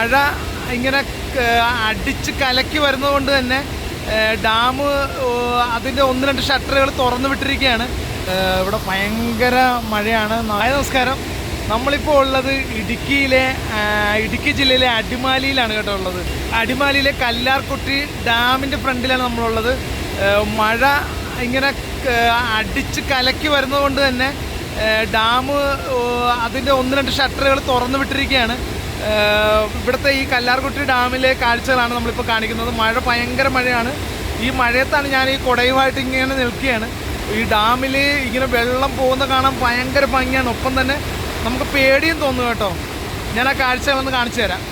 മഴ ഇങ്ങനെ അടിച്ച് കലക്കി വരുന്നതുകൊണ്ട് തന്നെ ഡാം അതിന്റെ ഒന്ന് രണ്ട് ഷട്ടറുകൾ തുറന്നു വിട്ടിരിക്കുകയാണ്. ഇവിടെ ഭയങ്കര മഴയാണ്. നായ നമസ്കാരം. നമ്മളിപ്പോൾ ഉള്ളത് ഇടുക്കിയിലെ ഇടുക്കി ജില്ലയിലെ അടിമാലിയിലാണ് കേട്ടോ ഉള്ളത്. അടിമാലിയിലെ കല്ലാർകുട്ടി ഡാമിന്റെ ഫ്രണ്ടിലാണ് നമ്മളുള്ളത്. മഴ ഇങ്ങനെ അടിച്ച് കലക്കി വരുന്നതുകൊണ്ട് തന്നെ ഡാം അതിന്റെ ഒന്ന് രണ്ട് ഷട്ടറുകൾ തുറന്നു വിട്ടിരിക്കുകയാണ്. ഇവിടുത്തെ ഈ കല്ലാർകുട്ടി ഡാമിലെ കാഴ്ചകളാണ് നമ്മളിപ്പോൾ കാണിക്കുന്നത്. മഴ ഭയങ്കര മഴയാണ്. ഈ മഴയത്താണ് ഞാൻ ഈ കുടയുമായിട്ട് ഇങ്ങനെ നിൽക്കുകയാണ്. ഈ ഡാമിൽ ഇങ്ങനെ വെള്ളം പോകുന്ന കാണാൻ ഭയങ്കര ഭംഗിയാണ്. ഒപ്പം തന്നെ നമുക്ക് പേടിയും തോന്നും കേട്ടോ. ഞാൻ ആ കാഴ്ചകളൊന്ന് കാണിച്ചു തരാം.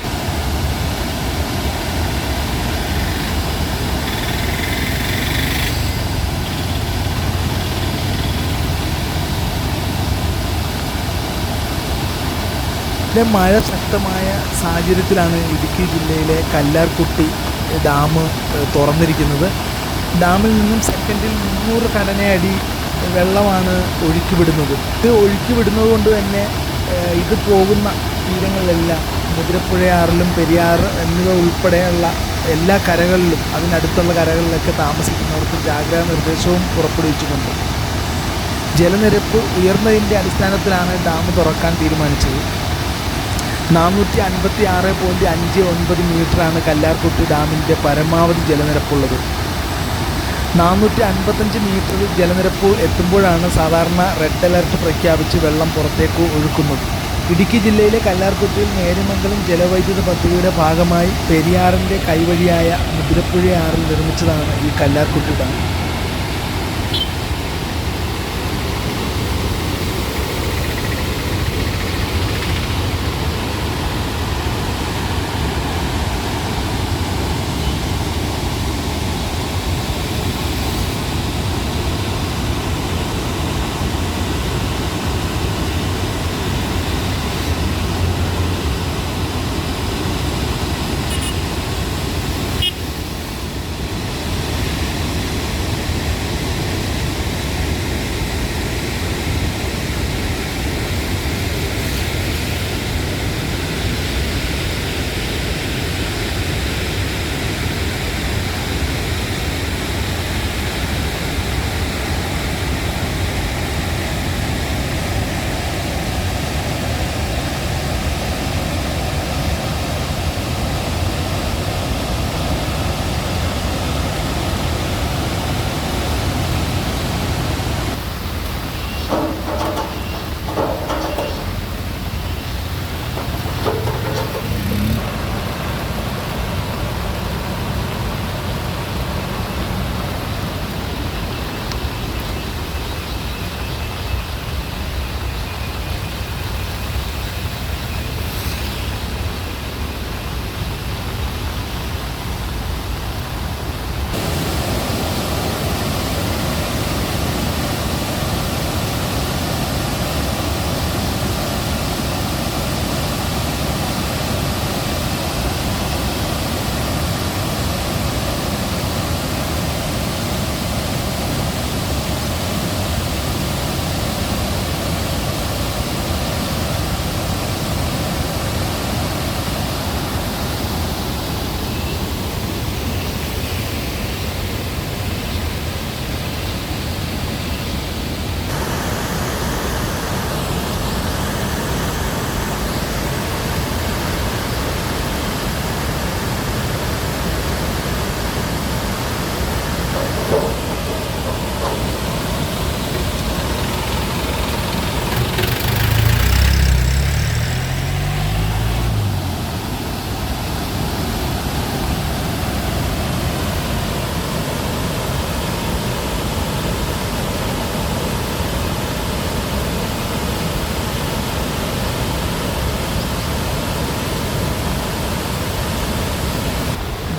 ഇവിടെ മഴ ശക്തമായ സാഹചര്യത്തിലാണ് ഇടുക്കി ജില്ലയിലെ കല്ലാർകുട്ടി ഡാം തുറന്നിരിക്കുന്നത്. ഡാമിൽ നിന്നും സെക്കൻഡിൽ മുന്നൂറ് കടനയടി വെള്ളമാണ് ഒഴുക്കിവിടുന്നത്. ഇത് ഒഴുക്കിവിടുന്നത് കൊണ്ട് തന്നെ ഇത് പോകുന്ന തീരങ്ങളിലെല്ലാം മുതിരപ്പുഴയാറിലും പെരിയാർ എന്നിവ ഉൾപ്പെടെയുള്ള എല്ലാ കരകളിലും അതിനടുത്തുള്ള കരകളിലൊക്കെ താമസിക്കുന്നവർക്ക് ജാഗ്രതാ നിർദ്ദേശവും പുറപ്പെടുവിച്ചിട്ടുണ്ട് ജലനിരപ്പ് ഉയർന്നതിന്റെ അടിസ്ഥാനത്തിലാണ് ഡാം തുറക്കാൻ തീരുമാനിച്ചത്. നാനൂറ്റി അൻപത്തി ആറ് പോയിന്റ് അഞ്ച് ഒൻപത് മീറ്ററാണ് കല്ലാർകുട്ടി ഡാമിന്റെ പരമാവധി ജലനിരപ്പുള്ളത്. നാനൂറ്റി അൻപത്തഞ്ച് മീറ്ററിൽ ജലനിരപ്പ് എത്തുമ്പോഴാണ് സാധാരണ റെഡ് അലർട്ട് പ്രഖ്യാപിച്ച് വെള്ളം പുറത്തേക്ക് ഒഴുക്കുന്നത്. ഇടുക്കി ജില്ലയിലെ കല്ലാർകുട്ടിയിൽ നേര്യമംഗലം ജലവൈദ്യുത പദ്ധതിയുടെ ഭാഗമായി പെരിയാറിന്റെ കൈവഴിയായ മുതിരപ്പുഴയാറിൽ നിർമ്മിച്ചതാണ് ഈ കല്ലാർകുട്ടി ഡാം.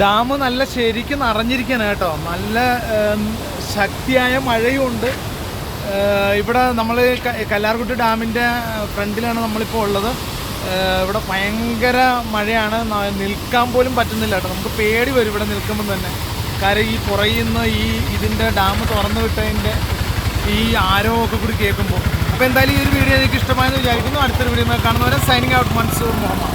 ഡാം നല്ല ശരിക്കും നിറഞ്ഞിരിക്കണം കേട്ടോ. നല്ല ശക്തിയായ മഴയും ഉണ്ട്. ഇവിടെ നമ്മൾ കല്ലാർകുട്ടി ഡാമിന്റെ ഫ്രണ്ടിലാണ് നമ്മളിപ്പോൾ ഉള്ളത്. ഇവിടെ ഭയങ്കര മഴയാണ്. നിൽക്കാൻ പോലും പറ്റുന്നില്ല കേട്ടോ. നമുക്ക് പേടി വരും ഇവിടെ നിൽക്കുമ്പോൾ തന്നെ. കാര്യം ഈ പുറയുന്ന ഈ ഇതിന്റെ ഡാം തുറന്നു വിട്ടതിന്റെ ഈ ആരവമൊക്കെ കൂടി കേൾക്കുമ്പോൾ അപ്പോൾ എന്തായാലും ഈ ഒരു വീഡിയോ എനിക്ക് ഇഷ്ടമായെന്ന് വിചാരിക്കുന്നു. അടുത്തൊരു വീഡിയോ കാണുന്നവരെ സൈനിങ് ഔട്ട് മൻസൂർ മുഹമ്മദ്.